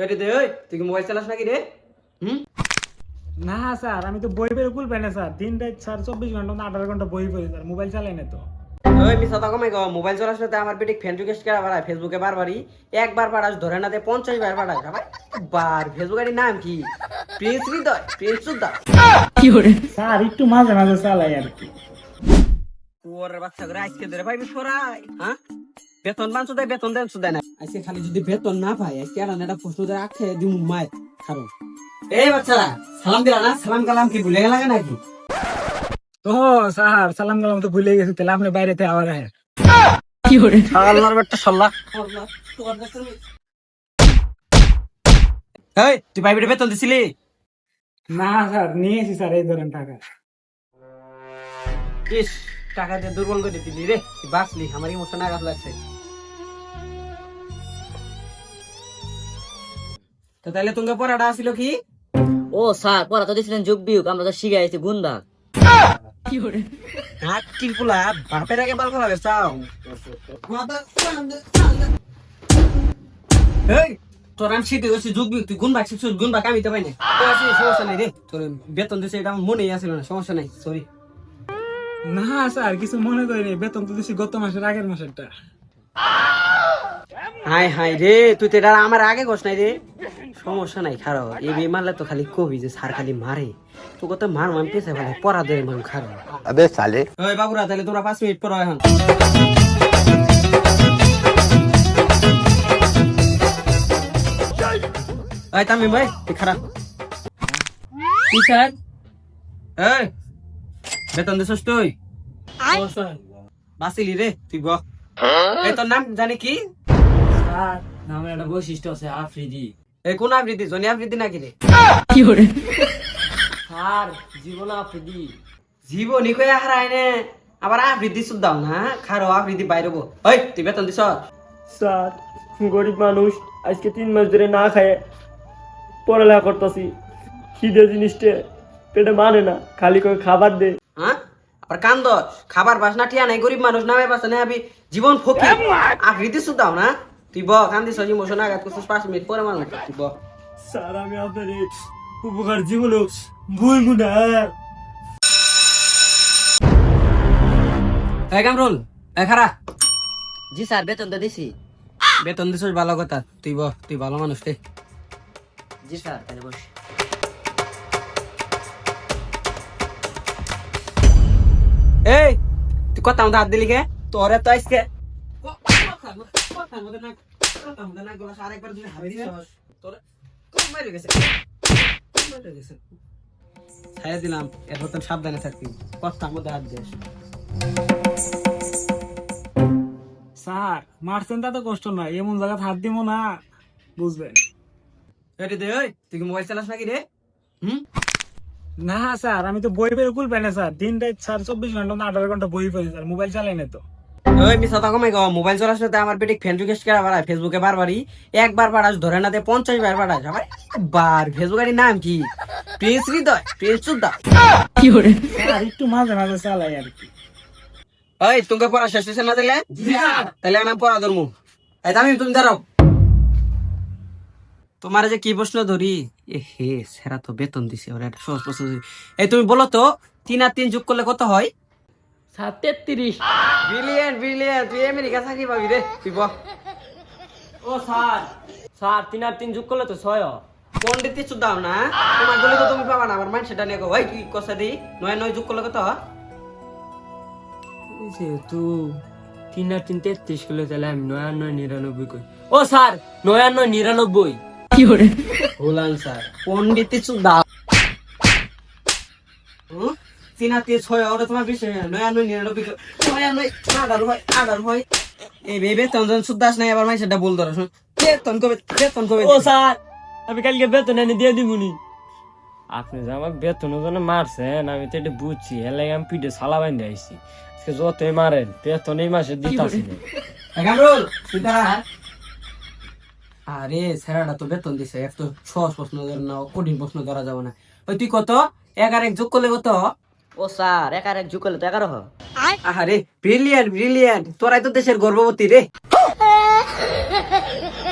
এটি দে ওই তুই কি মোবাইল চালাস নাকি রে? হুম? না স্যার আমি তো বই পেরে কুল না স্যার। দিন রাত স্যার চব্বিশ ঘণ্টা না আঠারো ঘণ্টা বই পড়ি স্যার মোবাইল চালাই না তো। ওই তো মোবাইল না তো আমার বেটি ফ্রেন্ড রিকোয়েস্ট করা বাড়ায় ফেসবুকে বারবারই একবার পাঠাস ধরে না দে পঞ্চাশ বার পাঠাস আবার বার ফেসবুকের নাম কি? Prince Hridoy prince Sudda sir একটু মাঝে মাঝে চালাই আর কি। ওর বাচ্চা করে আজকে ধরে পাইবি সরাই হ্যাঁ? বেতন পান সুদাই বেতন দেন সুদাই না। আজকে খালি যদি বেতন না পাই আজকে আর একটা প্রশ্ন ধরে আখে দিমু মায় খারো। এই বাচ্চারা সালাম দিলা না? সালাম কালাম কি ভুলে গেলা নাকি? ও স্যার সালাম কালাম তো ভুলে গেছি তাহলে আপনি বাইরে থেকে আবার আহে আল্লাহর বেটা সাল্লাহ এই তুই পাইবি বেতন দিছিলি? না স্যার নিয়েছি স্যার এই ধরেন টাকা। ইস টাকা দিয়ে দুর্বল করে দিলি রে। বাঁচলি আমার ইমোশন আঘাত লাগছে। তো তাহলে তোমাকে পড়াটা আসিল কি? ও স্যার পড়া তো দিছিলেন যোগ বিয়োগ আমরা তো শিখাইছি গুন্দা হাত টিপুলা বাপের আগে বাল ফেলাবে চাও। এই তোর আমি শিখে গেছি যুগ তুই গুণ বাক শিখছিস গুণ বাক আমি তো পাই না সমস্যা নাই রে। তোর বেতন দিছে এটা মনেই আসিল না সমস্যা নাই সরি না স্যার কিছু মনে করিনি। বেতন তো দিছি গত মাসের আগের মাসেরটা। হাই হাই রে তুই তো এটা আমার আগে কস নাই রে। সমস্যা নাই খারাপ এই বিয়ে মারলে তো খালি কবি যে স্যার খালি মারে। তো কত মার মান পেছে ভালো পড়া ধরে মান খারাপ আবে সালে। ওই বাবুরা তাহলে তোরা পাঁচ মিনিট পর এখন। এই তামিম ভাই তুই খারাপ। তুই স্যার? এই বেতন দিছস তুই বাসিলি রে তুই এই তোর নাম জানি কি স্যার নামের একটা বৈশিষ্ট্য আছে আফ্রিদি এই কোন আবৃত্তি জনি আবৃত্তি নাকি রে স্যার জীবন আফ্রিদি জীবনী কই হারাই নে আবার আবৃত্তি শুদ্ধাও না খারো আবৃত্তি বাইরব ওই তুই বেতন দিছ স্যার গরিব মানুষ আজকে তিন মাস ধরে না খায় পড়ালেখা করতেছি খিদে জিনিসটা পেটে মানে না খালি করে খাবার দে কান্দ খাবার বাস না টিয়া নাই গরিব মানুষ নামে বাস না আমি জীবন ফকি আবৃত্তি শুদ্ধাও না তুই ব কান্দি কান্দিস ইমোশন আঘাত করছিস পাঁচ মিনিট পরে মানুষ তুই ব স্যার আমি আপনার উপকার জীবনে ভুলবো না এই কামরুল এই খারা জি স্যার বেতন তো দিছি বেতন দিছিস ভালো কথা তুই ব তুই ভালো মানুষ রে জি স্যার তাহলে বস এই তুই কথা মতো হাত দিলি কে তোরে তো আজকে ছাইয়া দিলাম এরপর তো সাবধানে থাকবি কথার মধ্যে হাত দিস স্যার মারছেন তা তো কষ্ট নয় এমন জায়গা হাত দিব না বুঝবেন এটি দে তুই মোবাইল চালাস নাকি রে হুম না স্যার আমি তো বই কুল পাই না স্যার। দিন রাত স্যার চব্বিশ ঘণ্টা না আঠারো ঘণ্টা বই পড়ি স্যার মোবাইল চালাই না তো। ওই মিছা মোবাইল চালাস না তো আমার বেটি ফ্রেন্ড রিকোয়েস্ট করা বাড়ায় ফেসবুকে বারবারই একবার পাঠাস ধরে না দে পঞ্চাশ বার পাঠাস আবার বার ফেসবুকের নাম কি? Prince Hridoy prince Sudda sir একটু মাঝে মাঝে চালাই আর কি। ওই তুমি পড়া শেষ হয়েছে না দিলে তাহলে আমি পড়া ধরমু। এই আমি তুমি দাঁড়াও তোমার যে কি প্রশ্ন ধরি? এ হে সেরা তো বেতন দিছে ওরা একটা সহজ প্রশ্ন এই তুমি বলো তো তিন আর তিন যোগ করলে কত হয়? স্যার তেত্রিশ। বিলিয়ন বিলিয়ন তুই আমেরিকা চাকরি পাবি রে তুই বল ও স্যার স্যার তিন আর তিন যোগ করলে তো ছয়। পন্ডিত কিছু দাও না তোমার বলে তো তুমি পাবা না আমার মাইন্ড সেটা নিয়ে ভাই তুই কষা দিই নয় নয় যোগ করলে কত? যেহেতু তিন আর তিন তেত্রিশ কিলো তাহলে আমি নয় আর নয় নিরানব্বই করি। ও স্যার নয় আর নয় নিরানব্বই। ভুল আনসার পন্ডিত কিছু দাও? তিন ছয় ওটা তোমার বিষয় নয় নয় নিরানব্বই নয় নয় আঠারো হয় আঠারো হয়। এই বে বেতন যখন নাই আবার মাইন্ড বল ধরো শুন বেতন কবে বেতন কবে ও স্যার আমি কালকে বেতন এনে দিয়ে দিবনি আপনি যে আমাকে বেতন জন্য মারছেন আমি তো এটা বুঝছি। এলাই আমি পিঠে সালা বাইন্ধে আইছি। আজকে যতই মারেন বেতন এই মাসে দিতাছি না। কামরুল আরে স্যারাটা তো বেতন দিছে এক তো সহজ প্রশ্ন ধরে না কঠিন প্রশ্ন ধরা যাবে না। ওই তুই কত? এগারো এক যোগ করলে কত? ও স্যার এক আর এক যোগ করলে তো এগারো আরে ব্রিলিয়ান্ট ব্রিলিয়ান্ট তোরাই তো দেশের গর্ভবতী রে।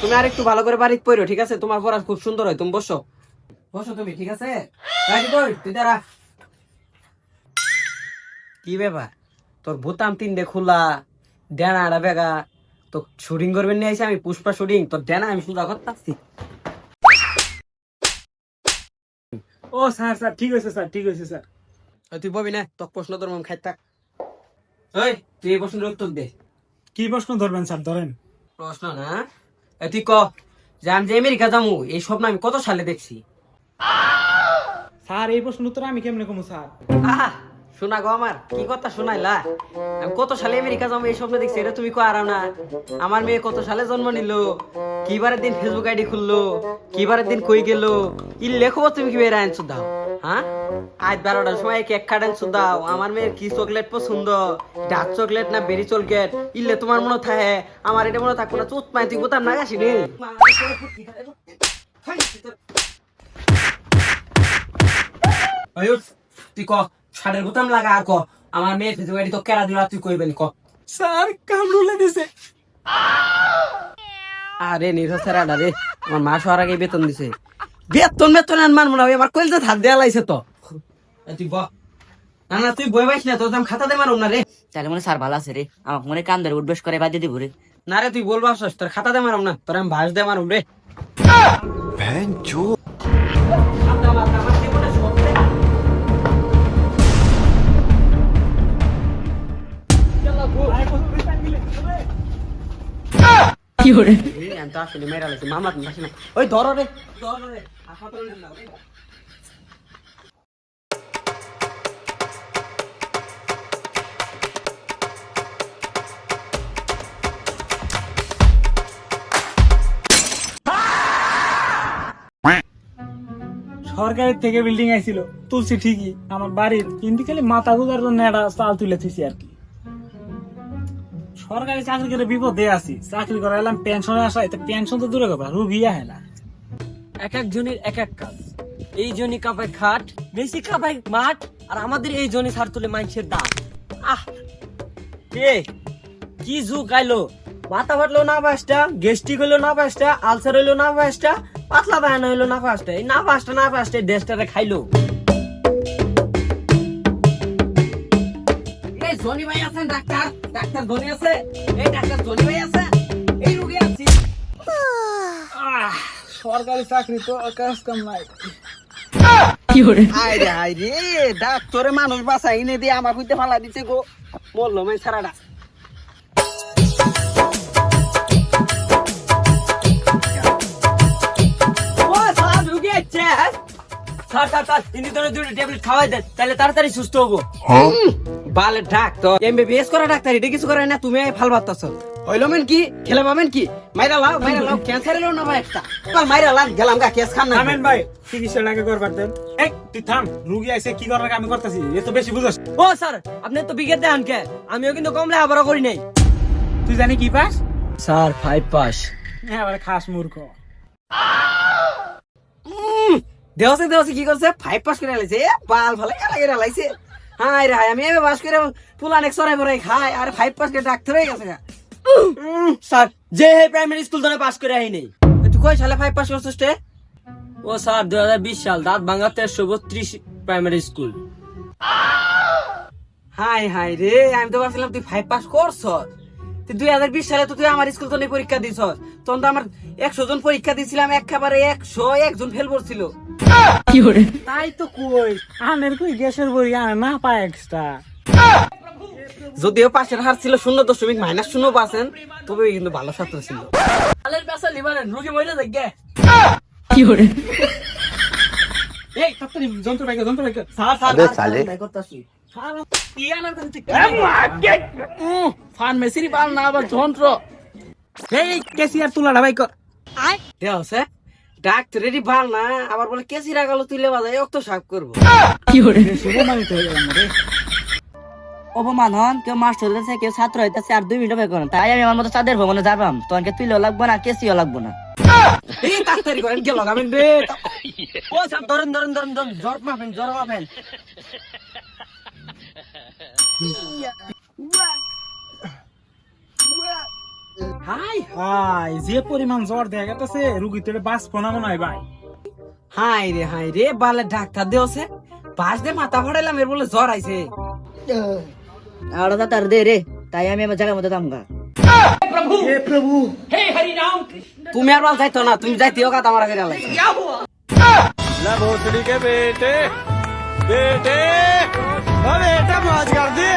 তুমি আর একটু ভালো করে বাড়িতে পড়ো ঠিক আছে? তোমার পড়া খুব সুন্দর হয় তুমি বসো। বসো তুমি ঠিক আছে? তুই দাঁড়া। কি ব্যাপার? তোর বোতাম তিনটে খোলা ডেনা আড়া বেগা। তো শুটিং করবেন নিয়ে আইসি আমি পুষ্পা শুটিং তোর ডেনা আমি সুদা করতেছি ও স্যার স্যার ঠিক আছে স্যার ঠিক আছে স্যার। তুই ববি না তোর প্রশ্ন তোর মন খাই থাক। ওই তুই এই প্রশ্নের উত্তর দে। কি প্রশ্ন ধরবেন স্যার ধরেন? প্রশ্ন না? এ তুই ক? যে আমি যে আমেরিকা যাব এই স্বপ্ন আমি কত সালে দেখছি? স্যার এই প্রশ্ন উত্তর আমি কেমনে কমু স্যার? আহা, শোনা গো আমার, কি কথা শোনাইলা? আমি কত সালে আমেরিকা যাব এই স্বপ্ন দেখছি, এটা তুমি কো আরাম না। আমার মেয়ে কত সালে জন্ম নিল? কিবারের দিন ফেসবুক আইডি খুললো? কিবারের দিন কই গেল? ই লেখো তুমি কি বেড়ে আনছো দাও হ্যাঁ? আজ বারোটার সময় কেক কাটেন দাও। আমার মেয়ের কি চকলেট পছন্দ? ডাক চকলেট না বেরি চকলেট? ইলে তোমার মনে থাকে? আমার এটা মনে থাকব না চুত পাই তুই বোতাম না গাছি তুই ক? ছাড়ের বোতাম লাগা আর ক আমার মেয়ে ফেসবুক আইডি তো কেরা দিলা তুই কইবেন ক? স্যার কামড়ুলে দিছে। আরে নিরসের আডা রে আমার মা শোয়ার আগে বেতন দিছে। বেতন বেতন আর মানবো না ওই আমার কইল হাত দেয়া লাইছে তো। তুই ব। না না তুই বই পাইস না তোর দাম খাতা দে মারুম না রে। তাহলে মনে স্যার ভালো আছে রে। আমাকে মনে কান ধরে উঠবেশ করে বাদ দিব রে। না রে তুই বলবা আসছ তোর খাতা দে মারুম না তোর আমি ভাস দে মারুম রে। খাতা মাতা এই, আমি তো আসলে মেয়েরা লাগছে মামা তুমি আসি ওই ধরো রে ধরো রে হাসপাতালে নিয়ে যাও, রে। সরকারের থেকে বিল্ডিং আইছিল। তুলছি ঠিকই। আমার বাড়ির কিন্তু খালি মাথা গুজার জন্য একটা চাল তুলে থুইছি আর কি। সরকারি চাকরি করে বিপদে আছি। চাকরি করে এলাম পেনশনে আসা, এতে পেনশন তো দূরে কথা, রুগী আহে না। এক এক জনের এক এক কাজ। এই জনই কাপায় খাট, মেসি কাপায় মাঠ, আর আমাদের এই জনই সার তুলে মাইনছের দাম আহ! কে কি যুগ আইলো? মাথা ফাটলো না পাঁচটা গেস্টিক হইল না পাঁচটা আলসার হইল না পাঁচটা, পাতলা বায়ানো হইল না পাঁচটা। এই না পাঁচটা না পাঁচটা দেশটারে খাইলো। জনি ভাই আছেন ডাক্তার? ডাক্তার জনি আছে? এই ডাক্তার জনি ভাই আছে? এই রোগী আছি। সরকারি চাকরি তো কাজ কাম নাই। আইরে ডাক্তারে মানুষ বাঁচাই দিয়ে আমার হইতে ফালা দিছে গো। বলল মাই সারাটা স্যার স্যার স্যার তিনি ধরে দুটো ট্যাবলেট খাওয়াই দেন তাহলে তাড়াতাড়ি সুস্থ হব। বালে ডাক্তার এমবিবিএস করা ডাক্তার এটা কিছু করে না তুমি ফাল কি? খেলে পাবেন কি? মাইরা লাও মাইরা লাও ক্যান্সার এলো না ভাই একটা? কাল মাইরা লান গেলাম গা কেস খান না ভাই করবার দেন। তুই থাম রুগী আইসে কি করার আমি করতেছি এ তো বেশি বুঝাস। ও স্যার আপনি তো বিগেট দেন কে? আমিও কিন্তু কমলে আবারও করি নাই। তুই জানি কি পাস? স্যার ফাইভ পাস হ্যাঁ আবার খাস মূর্খ। দেওয়াছে দেওয়াছে কি করছে? ফাইভ পাস করে লাইছে এ বাল ভালো খেলা করে লাইছে হাই রে হাই আমি এবার পাস করে পুলান এক সরাই বড়াই খাই আর ফাইভ পাস করে ডাক্তার হয়ে গেছে স্যার যে হে প্রাইমারি স্কুল ধরে পাস করে আই নাই তুই কই সালে ফাইভ পাস করছিস রে? ও স্যার দুই হাজার বিশ সাল দাঁত ভাঙা তেরোশো বত্রিশ প্রাইমারি স্কুল হাই হাই রে আমি তো ভাবছিলাম তুই ফাইভ পাস করছ তুই দুই হাজার বিশ সালে তো তুই আমার স্কুল তো পরীক্ষা দিছ তখন তো আমার একশো জন পরীক্ষা দিছিলাম একেবারে একশো একজন ফেল করছিল। তাই তো কই আনের কই গ্যাসের বড়ি আনে না পায় এক্সট্রা যদিও পাশের হার ছিল শূন্য দশমিক মাইনাস শূন্য পার্সেন্ট তবে কিন্তু ভালো ছাত্র ছিল। আলের পেশা লিবারেন রুগী মহিলা দেখে এই তাড়াতাড়ি যন্ত্র বাইকে যন্ত্র বাইকে। স্যার স্যার আবে সালে। করতেছি। ফার্মেসির পাল না আবার যন্ত্র। এই কেসিয়ার তুলাটা বাইক দেওয়া আছে ডাক্তারেরই ভালো না আবার বলে কেসি রাখালো তুলে বাজায় রক্ত সাফ করব। শুভমানিত হয়ে গেলাম রে। অপমান হন কেউ মাস্টার হইতেছে কেউ ছাত্র হইতেছে আর দুই মিনিট করেন তাই আমি আমার মতো চাঁদের ভবনে যাবাম। তোমাকে তুইলেও লাগবো না কেসিও লাগবো না। এই ডাক্তারি করেন রে। ও স্যার ধরেন ধরেন ধরেন ধরেন জ্বর মাফেন জ্বর মাফেন হাই হাই যে পরিমাণ জ্বর দেখা গেছে রুগী তোরে বাস ফোনা মনে হয় ভাই। হাই রে হাই রে বালে ডাক্তার দেওছে বাস দে মাথা ফাড়াইলাম এর বলে জ্বর আইছে। আড়া দা তার দে রে তাই আমি আমার জায়গার মধ্যে দামগা। প্রভু হে প্রভু। হে হরি নাম তুমি আর বল যাইতো না তুমি যাইতিও কা আমার আগে লাগে লা ভোসড়ি কে বেটে বেটে। ও বেটা মাছ কর দে